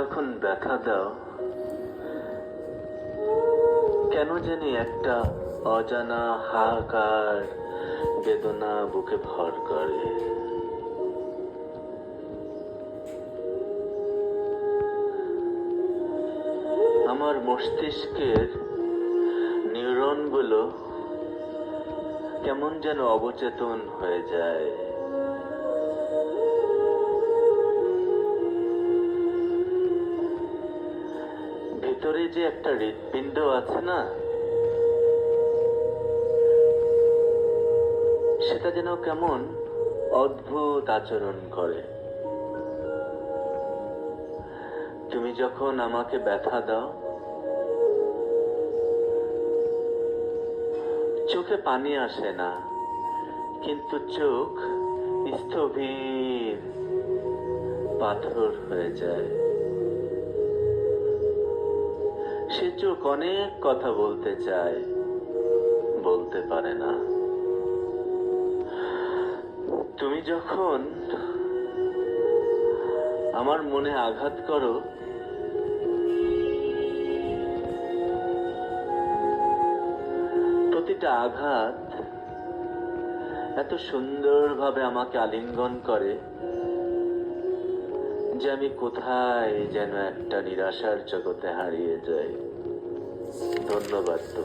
যখন ব্যথা দাও, কেন জানি একটা অজানা হাহাকার বেদনা বুকে ভর করে। আমার মস্তিষ্কের নিউরনগুলো কেমন যেন অবচেতন হয়ে যায়। ভিতরে যে একটা হৃৎপিণ্ড আছে না, সেটা যেন কেমন অদ্ভুত আচরণ করে। তুমি যখন আমাকে ব্যথা দাও, চোখে পানি আসে না, কিন্তু চোখ স্থবির পাথর হয়ে যায়। সে চোখ অনেক কথা বলতে চায়, বলতে পারে না। তুমি যখন আমার মনে আঘাত করো, প্রতিটা আঘাত এত সুন্দরভাবে আমাকে আলিঙ্গন করে যে আমি কোথায় যেন একটা নিরাশার জগতে হারিয়ে যাই ধন্যবাদ